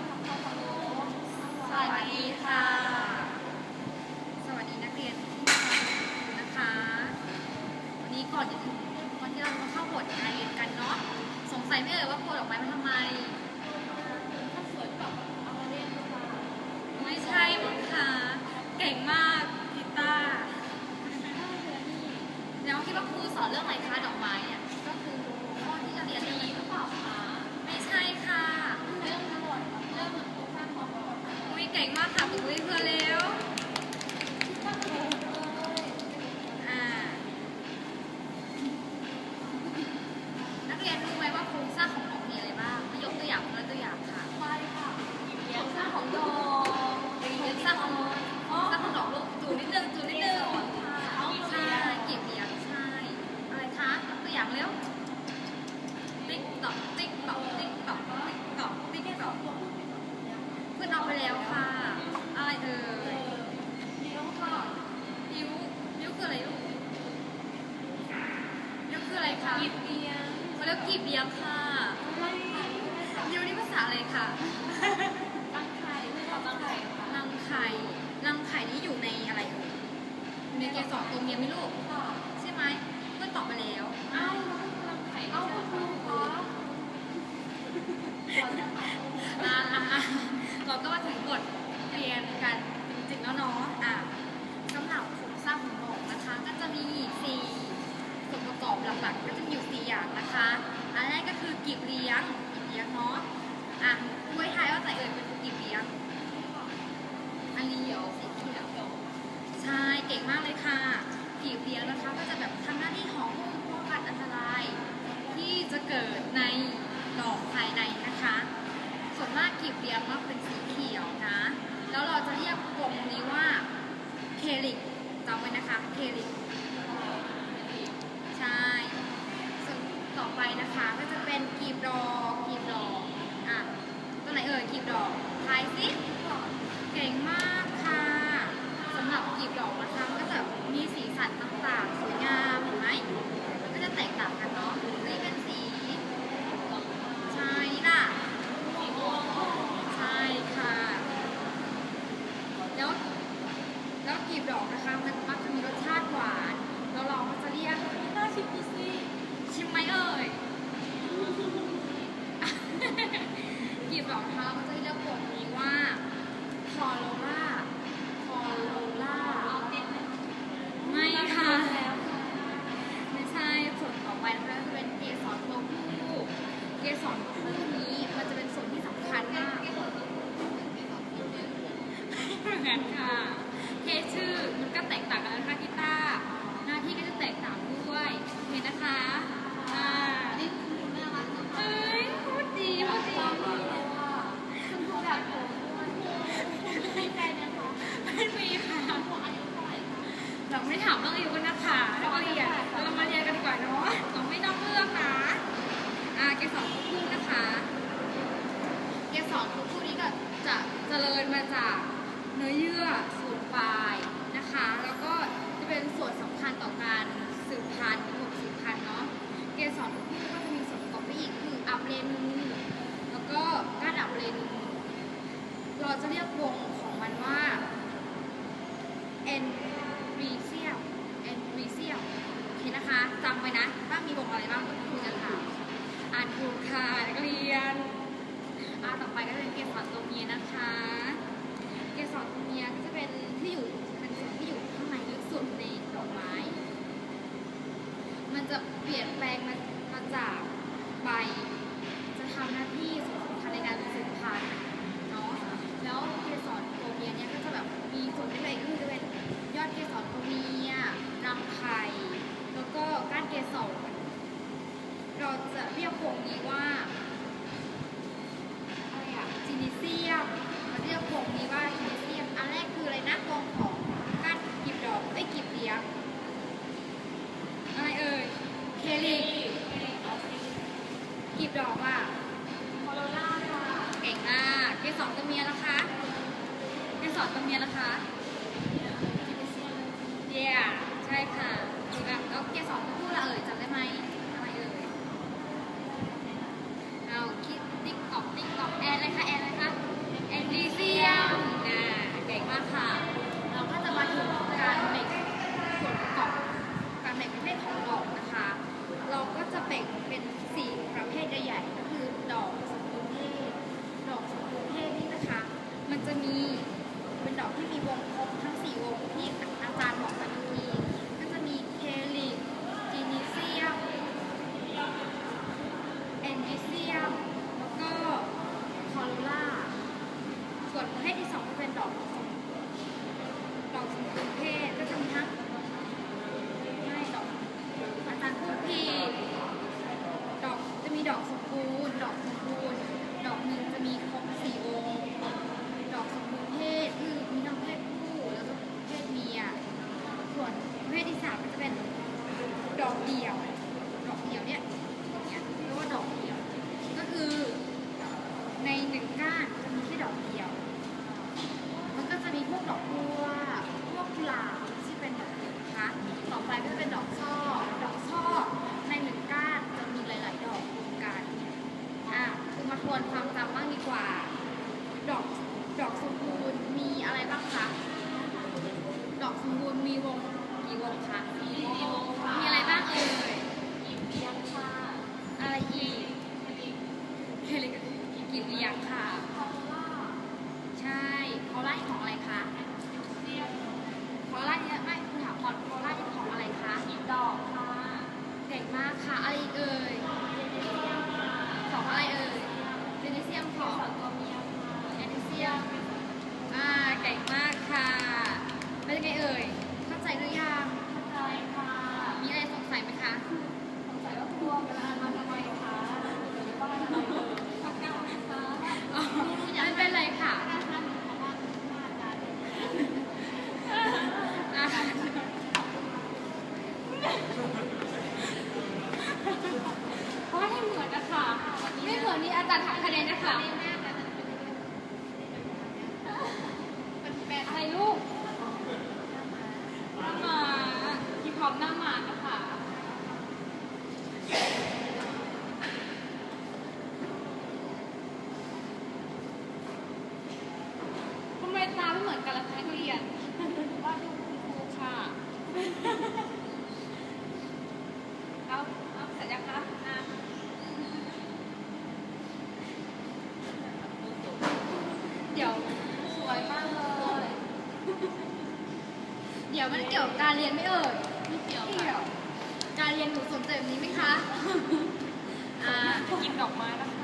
ดทำความเคารพสวัสดีค่ะ สวัสดีนักเรียนที่มาดูนะคะ วันนี้ก่อนจะถึงวันที่เราจะเข้าบทการเรียนกันเนาะ สงสัยไม่เอ่ยว่าโพลดอกไม้มาทำไมถ้าสวยแบบเอามาเรียนหรือเปล่าไม่ใช่มั้งคะเก่งมากกีตาร์ถ้าเธอนี่แล้วคิดว่าครูสอนเรื่องอะไรคะดอกไม้เนี่ย ก็คือข้อที่จะเรียนนี้หรือเปล่าคะ ไม่ใช่ค่ะ เรื่องทั้งหมดเรื่องโครงสร้างของระบบ เก่งมากค่ะปรบมือเพื่อนเร็ว คิดว่าถูกเลย อ่า นักเรียนรู้ไหมว่าโครงสร้างของดอกมีอะไรบ้างยกตัวอย่างตัวตัวอย่างค่ะ ไปค่ะโครงสร้างของดอก โครงสร้างของสร้างของดอกลูกจูนิดนึงจูนิดนึง เอา ใช่เก็บเหรียญใช่ อะไรคะยกตัวอย่างเร็ว ติ๊กตอกติ๊กตอกติ๊กตอกติ๊กตอกติ๊กตอก เพื่อนเอาไปแล้วค่ะ อะไรเอ่ยเดี๋ยวค่ะนิ้วนิ้วคืออะไรลูกนิ้วคืออะไรคะกีบเบียงเขาเรียกกีบเบียงค่ะไม่ค่ะนิ้วนี่ภาษาอะไรค่ะ ตั้งไข่ไม่ทำตั้งไข่ค่ะ รังไข่รังไข่นี่อยู่ในอะไรเอ่ยอยู่ในเกสรตัวเมียไหมลูก ค่ะ ใช่ไหมเพื่อนตอบไปแล้ว เอ้าตั้งไข่เอ้าคุณครูคะขอตั้งไข่ อ่าอ่าอ่าเราก็มาถึงบทเรียนกันจริงๆแล้วเนาะอะสำหรับโครงสร้างของดอกนะคะ ก็จะมีสี่ส่วนประกอบ หลักๆ ก็จะมีอยู่สี่อย่างนะคะ อันแรกก็คือกีบเลี้ยงกีบเลี้ยงเนาะ อะไว้ทายว่าใส่เอ่ยเป็นกีบเลี้ยง อันนี้เดี๋ยวสีเขียวใช่ เก่งมากเลยค่ะ กีบเลี้ยงนะคะก็จะแบบทำหน้าที่ของหุ้มป้องกันอันตราย ที่จะเกิดในดอกภายในนะคะ ส่วนมากกีบเลี้ยงมักเป็นสีเขียวนะ แล้วเราจะเรียกวงนี้ว่าเคลิกจำไว้นะคะ เคลิก ใช่ ส่วนต่อไปนะคะก็จะ เป็นกีบดอกกีบดอกอะตัวไหนเอ่ยกีบดอกทายสิเก่งมากค่ะสำหรับกีบดอกนะคะก็จะมีสีสันต่างๆสวยงามเห็นไหมมันก็จะแตกต่างกันเนาะนี่เป็นสีใช่นี่ล่ะใช่ค่ะแล้วแล้วกลีบดอกนะคะมันมักจะมีรสชาติหวานแล้วเราก็จะเรียกน่าชิมดูสิชิมไหมเอ่ย กลีบดอกนะคะมันจะเรียกบทนี้ว่าคอโลล่าคอโลล่า เอาเต็มไหม ไม่ค่ะ แล้วค่ะ ไม่ใช่ส่วนต่อไปนะคะจะเป็นเกสรตัวผู้เกสรตัวผู้นี้มันจะเป็นส่วนที่สำคัญมากเหมือนค่ะเทชื่อมันก็แตกต่างกันนะคะกีตาร์หน้าที่ก็จะแตกต่างด้วยเห็นนะคะอ่า นี่คือน่ารักจัง เอ้ยพูดดีพูดดี มากเลยค่ะคุณครูแบบผมด้วยไม่ใจนะคะ ไม่มีค่ะ ครูอายุเท่าไหร่คะ เราไม่ถามเรื่องอายุกันนะคะเราเรียนเรามาเรียนกันดีกว่าเนาะเราไม่นอกเรื่องนะอ่าเกสรตัวผู้นะคะเกสรตัวผู้นี้ก็จะเจริญมาจากเนื้อเยื่อส่วนปลายนะคะ แล้วก็จะเป็นส่วนสำคัญต่อการสืบพันธุ์ระบบสืบพันธุ์เนาะเกสรตัวผู้ก็จะมีส่วนประกอบไปอีกคืออับเรนูแล้วก็ก้านอับเรนูเราจะเรียกวงของมันว่า เอ็นรีเซียมเอ็นรีเซียมโอเค นะคะจำไว้นะว่ามีวงอะไรบ้างคุยกันค่ะอ่านถูกค่ะนักเรียนอ่าต่อไปก็จะเป็นเกสรตัวเมียนะคะ เกสรตัวเมียก็จะเป็นที่อยู่เป็นส่วนที่อยู่ข้างในลึกสุดในดอกไม้ มันจะเปลี่ยนแปลงมามาจากใบ จะทำหน้าที่ส่วนสำคัญในการสืบพันธุ์เนาะแล้วเกสรตัวเมียเนี่ยก็จะแบบมีส่วนที่อะไรก็คือจะเป็น ก้านเกสรเราจะเรียกวงนี้ว่าอะไรอะจีนิเซียมเราเรียกวงนี้ว่าจีนิเซียม อันแรกคืออะไรนะวงของก้านกีบดอกไอ้กีบเลี้ยงอะไรเอ่ย เคลิกกีบดอกอะคอโรล่าค่ะ เก่งมาก เกสรตัวเมียนะคะ เกสรตัวเมียนะคะ ดอกสมบูรณ์ดอกสมบูรณ์ดอกหนึ่งจะมีครบสี่องค์ดอกสมบูรณ์เพศคือมีทั้งเพศผู้แล้วก็เพศเมียส่วนเพศที่สามก็จะเป็นดอกเดี่ยว ทวนความจำบ้างดีกว่า ดอกดอกสมบูรณ์มีอะไรบ้างคะ ดอกสมบูรณ์มีวงกี่วงคะมีวงค่ะมีอะไรบ้างเอ่ยอีกเพียงค่ะอะไรอีกอีกเฮลิกกินเรียงค่ะคอล่าใช่คอล่าของอะไรคะ เรียก คอล่าเนี่ยไม่คุณถามพรคอล่าที่ของอะไรคะ อีกดอกค่ะ เก่งมากค่ะอะไรอีกเอ่ย เจเนเซียมค่ะ ของอะไรเอ่ยเจเนเซียมของ สอนตัวเมียค่ะ เจเนเซียมอ่าเก่งมากค่ะ เป็นยังไงเอ่ย เข้าใจหรือยังเข้าใจค่ะ มีอะไรสงสัยไหมคะ สงสัยว่าครัวเป็นอะไรมาทำไมคะหรือว่าอะไรเลยพักเก้านะคะอ๋อไม่เป็นไรค่ะนะคะหนูขอว่าหน้าตาเป็นอะ เพราะให้เหมือนนะคะไม่เหมือนนี่อาจารย์หักคะแนนนะคะแม่แต่จะเป็นเป็นแปดอะไรลูก หน้าหมาที่พร้อมหน้าหมานะคะ ทำไม ตาไม่เหมือนกันล่ะคะนักเรียนว่าดูคุณครูค่ะ เอาเอาเสร็จยังคะอะเดี๋ยวสวยมากเลย เดี๋ยวมันเกี่ยวกับการเรียนไหม่เอ่ยไม่เกี่ยวเกี่ยวการเรียนหนูสนใจแบบนี้ไหมคะ อ่า กินดอกไม้นะคะ